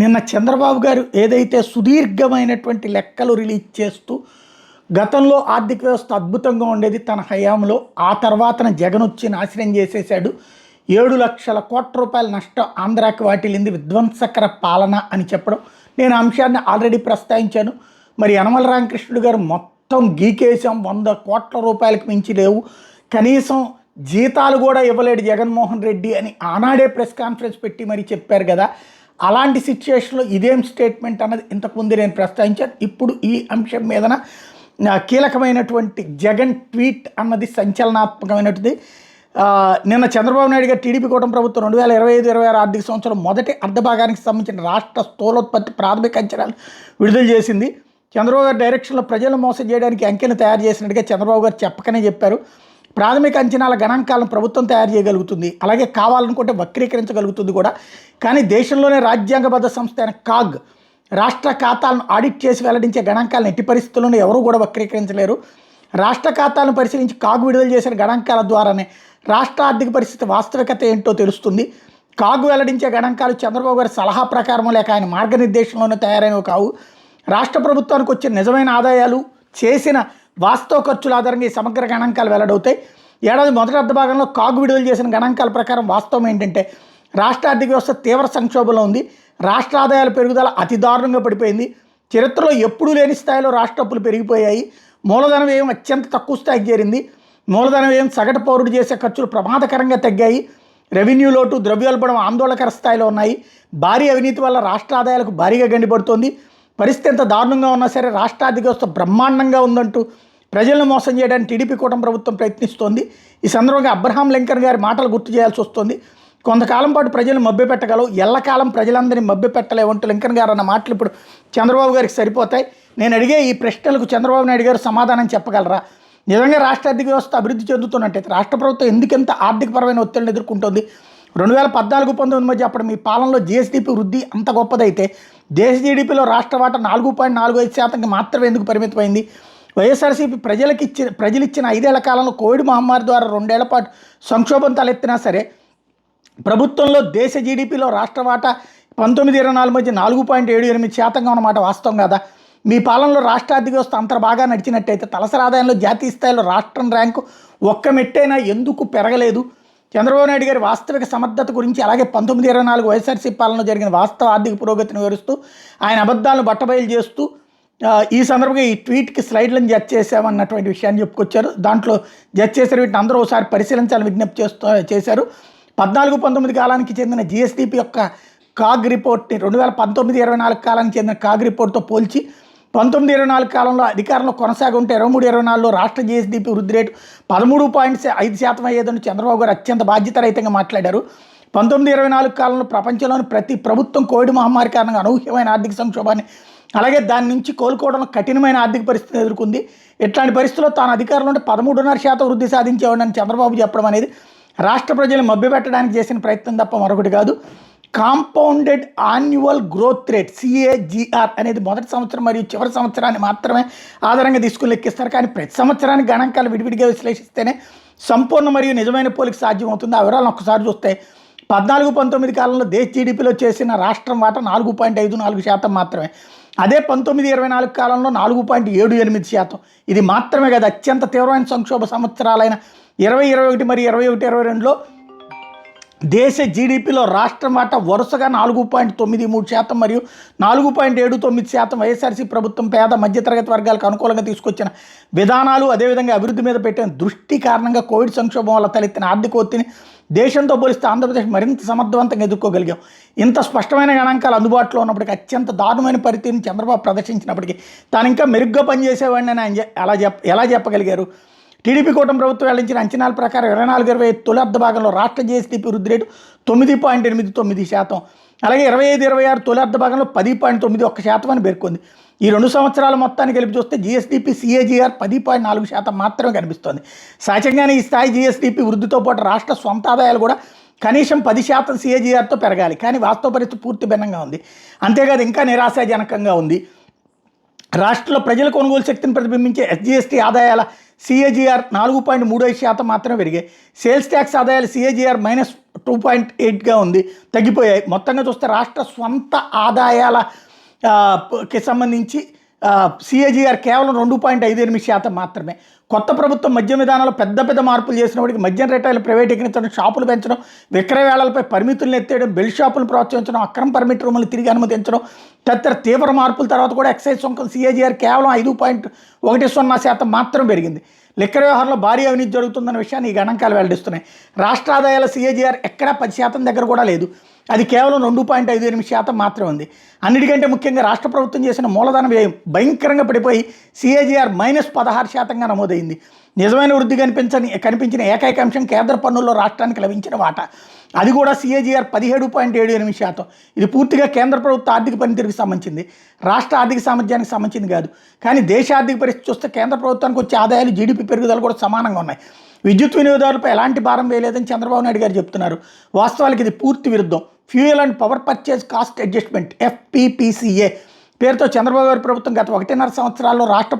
నిన్న చంద్రబాబు గారు ఏదైతే సుదీర్ఘమైనటువంటి లెక్కలు రిలీజ్ చేస్తూ గతంలో ఆర్థిక వ్యవస్థ అద్భుతంగా ఉండేది తన హయాంలో ఆ తర్వాతన జగన్ వచ్చి నాశనం చేసేశాడు. ఏడు లక్షల కోట్ల రూపాయల నష్టం ఆంధ్రాకి వాటిల్లింది విధ్వంసకర పాలన అని చెప్పడం నేను అంశాన్ని ఆల్రెడీ ప్రస్తావించాను. మరి యనమల రామకృష్ణుడు గారు మొత్తం గీకేశాం వంద కోట్ల రూపాయలకు మించి లేవు. కనీసం జీతాలు కూడా ఇవ్వలేడు జగన్మోహన్ రెడ్డి అని ఆనాడే ప్రెస్ కాన్ఫరెన్స్ పెట్టి మరి చెప్పారు కదా. అలాంటి సిచ్యుయేషన్లో ఇదేం స్టేట్మెంట్ అన్నది ఇంతకుముందు నేను ప్రస్తావించాను. ఇప్పుడు ఈ అంశం మీదన కీలకమైనటువంటి జగన్ ట్వీట్ అన్నది సంచలనాత్మకమైనటువంటిది. నిన్న చంద్రబాబు నాయుడు గారు టీడీపీ కూటమి ప్రభుత్వం రెండు వేల ఇరవై ఐదు ఇరవై ఆరు ఆర్థిక సంవత్సరం మొదటి అర్ధభాగానికి సంబంధించిన రాష్ట్ర స్థూలోత్పత్తి ప్రాథమిక అంచనాలు విడుదల చేసింది. చంద్రబాబు గారి డైరెక్షన్లో ప్రజలను మోసం చేయడానికి అంకెను తయారు చేసినట్టుగా చంద్రబాబు గారు చెప్పకనే చెప్పారు. ప్రాథమిక అంచనాల గణాంకాలను ప్రభుత్వం తయారు చేయగలుగుతుంది. అలాగే కావాలనుకుంటే వక్రీకరించగలుగుతుంది కూడా. కానీ దేశంలోనే రాజ్యాంగబద్ధ సంస్థ అయిన కాగ్ రాష్ట్ర ఖాతాలను ఆడిట్ చేసి వెల్లడించే గణాంకాలను ఎట్టి పరిస్థితుల్లోనూ ఎవరూ కూడా వక్రీకరించలేరు. రాష్ట్ర ఖాతాలను పరిశీలించి కాగు విడుదల చేసిన గణాంకాల ద్వారానే రాష్ట్ర ఆర్థిక పరిస్థితి వాస్తవికత ఏంటో తెలుస్తుంది. కాగు వెల్లడించే గణాంకాలు చంద్రబాబు గారి సలహా ప్రకారం లేక ఆయన మార్గనిర్దేశంలోనే తయారైనవి కావు. రాష్ట్ర ప్రభుత్వానికి వచ్చే నిజమైన ఆదాయాలు చేసిన వాస్తవ ఖర్చుల ఆధారంగా ఈ సమగ్ర గణాంకాలు వెల్లడవుతాయి. ఏడాది మొదటి అర్ధ భాగంలో కాగు విడుదల చేసిన గణాంకాల ప్రకారం వాస్తవం ఏంటంటే రాష్ట్ర ఆర్థిక వ్యవస్థ తీవ్ర సంక్షోభంలో ఉంది. రాష్ట్ర ఆదాయాల పెరుగుదల అతి దారుణంగా పడిపోయింది. చరిత్రలో ఎప్పుడూ లేని స్థాయిలో రాష్ట్ర అప్పులు పెరిగిపోయాయి. మూలధన వ్యయం అత్యంత తక్కువ స్థాయికి చేరింది. మూలధన వ్యయం సగటు పౌరుడు చేసే ఖర్చులు ప్రమాదకరంగా తగ్గాయి. రెవెన్యూ లోటు ద్రవ్యోల్బణం ఆందోళనకర స్థాయిలో ఉన్నాయి. భారీ అవినీతి వల్ల రాష్ట్ర ఆదాయాలకు భారీగా గండిపడుతోంది. పరిస్థితి ఎంత దారుణంగా ఉన్నా సరే రాష్ట్ర ఆర్థిక వ్యవస్థ బ్రహ్మాండంగా ఉందంటూ ప్రజలను మోసం చేయడానికి టీడీపీ కూటమి ప్రభుత్వం ప్రయత్నిస్తోంది. ఈ సందర్భంగా అబ్రహాం లింకన్ గారి మాటలు గుర్తు చేయాల్సి వస్తుంది. కొంతకాలం పాటు ప్రజలను మభ్యపెట్టగలవు ఎల్లకాలం ప్రజలందరినీ మభ్యపెట్టలేవంటూ లింకన్ గారు అన్న మాటలు ఇప్పుడు చంద్రబాబు గారికి సరిపోతాయి. నేను అడిగే ఈ ప్రశ్నలకు చంద్రబాబు నాయుడు గారు సమాధానం చెప్పగలరా? నిజంగా రాష్ట్ర ఆర్థిక వ్యవస్థ అభివృద్ధి చెందుతున్నట్టయితే రాష్ట్ర ప్రభుత్వం ఎందుకెంత ఆర్థికపరమైన ఒత్తిడిని ఎదుర్కొంటుంది? రెండు వేల పద్నాలుగు పంతొమ్మిది మధ్య అప్పుడు మీ పాలనలో జిఎస్డిపి వృద్ధి అంత గొప్పదైతే దేశ జీడిపిలో రాష్ట్ర వాటా నాలుగు పాయింట్ నాలుగు ఐదు శాతంకి మాత్రమే ఎందుకు పరిమితమైంది? వైఎస్ఆర్సీపీ ప్రజలకు ఇచ్చిన ప్రజలు ఇచ్చిన ఐదేళ్ళ కాలంలో కోవిడ్ మహమ్మారి ద్వారా రెండేళ్ళ పాటు సంక్షోభం తలెత్తినా సరే ప్రభుత్వంలో దేశ జీడిపిలో రాష్ట్ర వాటా పంతొమ్మిది ఇరవై నాలుగు మధ్య నాలుగు పాయింట్ ఏడు ఎనిమిది శాతంగా ఉన్నమాట వాస్తవం కదా. మీ పాలనలో రాష్ట్ర ఆర్థిక వ్యవస్థ అంత బాగా నడిచినట్టయితే తలసరి ఆదాయంలో జాతీయ స్థాయిలో రాష్ట్రం ర్యాంకు ఒక్క మెట్టైనా ఎందుకు పెరగలేదు? చంద్రబాబు నాయుడు గారి వాస్తవిక సమర్థత గురించి అలాగే పంతొమ్మిది ఇరవై నాలుగు వైఎస్ఆర్సీ పాలనలో జరిగిన వాస్తవ ఆర్థిక పురోగతిని వివరిస్తూ ఆయన అబద్ధాలను బట్టబయలు చేస్తూ ఈ సందర్భంగా ఈ ట్వీట్కి స్లైడ్లను జడ్జ్ చేశామన్నటువంటి విషయాన్ని చెప్పుకొచ్చారు. దాంట్లో జడ్జ్ చేసిన వీటిని అందరూ ఒకసారి పరిశీలించాలని విజ్ఞప్తి చేస్తూ చేశారు. పద్నాలుగు పంతొమ్మిది కాలానికి చెందిన జిఎస్డిపి యొక్క కాగ్ రిపోర్ట్ని రెండు వేల పంతొమ్మిది ఇరవై నాలుగు కాలానికి చెందిన కాగ్ రిపోర్ట్తో పోల్చి పంతొమ్మిది ఇరవై నాలుగు కాలంలో అధికారంలో కొనసాగుంటే ఇరవై మూడు ఇరవై నాలుగులో రాష్ట్ర జిఎస్డిపి వృద్ధి రేటు పదమూడు పాయింట్ ఐదు శాతం అయ్యేదని చంద్రబాబు గారు అత్యంత బాధ్యతరహితంగా మాట్లాడారు. పంతొమ్మిది ఇరవై నాలుగు కాలంలో ప్రపంచంలోని ప్రతి ప్రభుత్వం కోవిడ్ మహమ్మారి కారణంగా అనూహ్యమైన ఆర్థిక సంక్షోభాన్ని అలాగే దాని నుంచి కోలుకోవడంలో కఠినమైన ఆర్థిక పరిస్థితిని ఎదుర్కొంది. ఇట్లాంటి పరిస్థితుల్లో తాను అధికారంలో ఉంటే పదమూడున్నర శాతం వృద్ధి సాధించేవాడని చంద్రబాబు చెప్పడం అనేది రాష్ట్ర ప్రజలు మభ్యపెట్టడానికి చేసిన ప్రయత్నం తప్ప మరొకటి కాదు. Compounded annual growth rate CAGR అనేది మొదటి సంవత్సరం మరియు చివరి సంవత్సరాన్ని మాత్రమే ఆధారంగా తీసుకుని లెక్కిస్తారు. కానీ ప్రతి సంవత్సరానికి గణాంకాలు విడివిడిగా విశ్లేషిస్తేనే సంపూర్ణ మరియు నిజమైన పోలిక సాధ్యమవుతుంది. ఆ వివరాలను ఒక్కసారి చూస్తే పద్నాలుగు పంతొమ్మిది కాలంలో దేశ జీడిపిలో చేసిన రాష్ట్రం వాటా నాలుగు పాయింట్ ఐదు నాలుగు శాతం మాత్రమే. అదే పంతొమ్మిది ఇరవై నాలుగు కాలంలో నాలుగు పాయింట్ ఏడు ఎనిమిది శాతం. ఇది మాత్రమే కాదు అత్యంత తీవ్రమైన సంక్షోభ సంవత్సరాలైన ఇరవై ఇరవై ఒకటి మరియు ఇరవై ఒకటి ఇరవై రెండులో దేశ జీడిపిలో రాష్ట్రం వాటా వరుసగా నాలుగు పాయింట్ తొమ్మిది మూడు శాతం మరియు నాలుగు పాయింట్ ఏడు తొమ్మిది శాతం వైఎస్ఆర్సీ ప్రభుత్వం పేద మధ్యతరగతి వర్గాలకు అనుకూలంగా తీసుకొచ్చిన విధానాలు అదేవిధంగా అభివృద్ధి మీద పెట్టిన దృష్టి కారణంగా కోవిడ్ సంక్షోభం వల్ల తలెత్తిన ఆర్థిక ఒత్తిడిని దేశంతో పోలిస్తే ఆంధ్రప్రదేశ్ మరింత సమర్థవంతంగా ఎదుర్కోగలిగాం. ఇంత స్పష్టమైన గణాంకాలు అందుబాటులో ఉన్నప్పటికీ అత్యంత దారుణమైన పరిస్థితిని చంద్రబాబు ప్రదర్శించినప్పటికీ తాను ఇంకా మెరుగ్గా పనిచేసేవాడిని ఆయన ఎలా చెప్ ఎలా చెప్పగలిగారు? టీడీపీ కూటమి ప్రభుత్వం వెల్లించిన అంచనాల ప్రకారం ఇరవై నాలుగు ఇరవై ఐదు తొలి అర్ధ భాగంలో రాష్ట్ర జీఎస్టీపీ వృద్ధి రేటు తొమ్మిది పాయింట్ ఎనిమిది తొమ్మిది శాతం. అలాగే ఇరవై ఐదు ఇరవై ఆరు తొలి అర్ధ భాగంలో పది పాయింట్ తొమ్మిది ఒక్క శాతం అని పేర్కొంది. ఈ రెండు సంవత్సరాల మొత్తాన్ని కలిపి చూస్తే జీఎస్టీపీ సిఏజీఆర్ పది పాయింట్ నాలుగు శాతం మాత్రమే కనిపిస్తోంది. సహజంగానే ఈ స్థాయి జీఎస్టీపీ వృద్ధితో పాటు రాష్ట్ర సొంత ఆదాయాలు కూడా కనీసం పది శాతం సిఏజీఆర్తో పెరగాలి. కానీ వాస్తవ పరిస్థితి పూర్తి భిన్నంగా ఉంది. అంతేకాదు ఇంకా నిరాశాజనకంగా ఉంది. రాష్ట్రంలో ప్రజల కొనుగోలు శక్తిని ప్రతిబింబించే ఎస్జీఎస్టీ ఆదాయాల సిఏజీఆర్ నాలుగు పాయింట్ మూడు ఐదు శాతం మాత్రమే పెరిగాయి. సేల్స్ ట్యాక్స్ ఆదాయాలు సిఏజీఆర్ మైనస్ టూ పాయింట్ ఎయిట్గా ఉంది తగ్గిపోయాయి. మొత్తంగా చూస్తే రాష్ట్ర స్వంత ఆదాయాలకి సంబంధించి సిఏజీఆర్ కేవలం రెండు పాయింట్ ఐదు ఎనిమిది శాతం మాత్రమే. కొత్త ప్రభుత్వం మద్యం విధానంలో పెద్ద పెద్ద మార్పులు చేసినప్పటికీ మద్యం రిటైల్ ప్రైవేటీకరించడం షాపులు పెంచడం విక్రయ వేళలపై పరిమితులను ఎత్తేయడం బెల్ షాపులు ప్రోత్సహించడం అక్రమ పర్మిట్ రూములు తిరిగి అనుమతించడం తదితర తీవ్ర మార్పుల తర్వాత కూడా ఎక్సైజ్ సుంకం సిఏజీఆర్ కేవలం ఐదు పాయింట్ ఒకటి సున్నా శాతం మాత్రం పెరిగింది. లిక్కర్ వ్యవహారంలో భారీ అవినీతి జరుగుతుందన్న విషయాన్ని ఈ గణాంకాలు వెల్లడిస్తున్నాయి. రాష్ట్ర ఆదాయాల సిఏజీఆర్ ఎక్కడా పది శాతం దగ్గర కూడా లేదు. అది కేవలం రెండు పాయింట్ ఐదు ఎనిమిది శాతం మాత్రమే ఉంది. అన్నిటికంటే ముఖ్యంగా రాష్ట్ర ప్రభుత్వం చేసిన మూలధన వ్యయం భయంకరంగా పడిపోయి సిఏజీఆర్ మైనస్ పదహారు శాతంగా నమోదైంది. నిజమైన వృద్ధి కనిపించని కనిపించిన ఏకైక అంశం కేంద్ర పన్నుల్లో రాష్ట్రానికి లభించిన వాటా. అది కూడా సిఏజీఆర్ పదిహేడు పాయింట్ ఏడు ఎనిమిది శాతం. ఇది పూర్తిగా కేంద్ర ప్రభుత్వ ఆర్థిక పనితీరుకు సంబంధించింది. రాష్ట్ర ఆర్థిక సామర్థ్యానికి సంబంధించింది కాదు. కానీ దేశ ఆర్థిక పరిస్థితి చూస్తే కేంద్ర ప్రభుత్వానికి వచ్చే ఆదాయాలు జీడిపి పెరుగుదల కూడా సమానంగా ఉన్నాయి. విద్యుత్ వినియోగదారులపై ఎలాంటి భారం వేయలేదని చంద్రబాబు నాయుడు గారు చెప్తున్నారు. వాస్తవానికి ఇది పూర్తి విరుద్ధం. Fuel and power purchase cost adjustment FPPCA పేరుతో చంద్రబాబు గారి ప్రభుత్వం గత ఒకటిన్నర సంవత్సరాల్లో రాష్ట్ర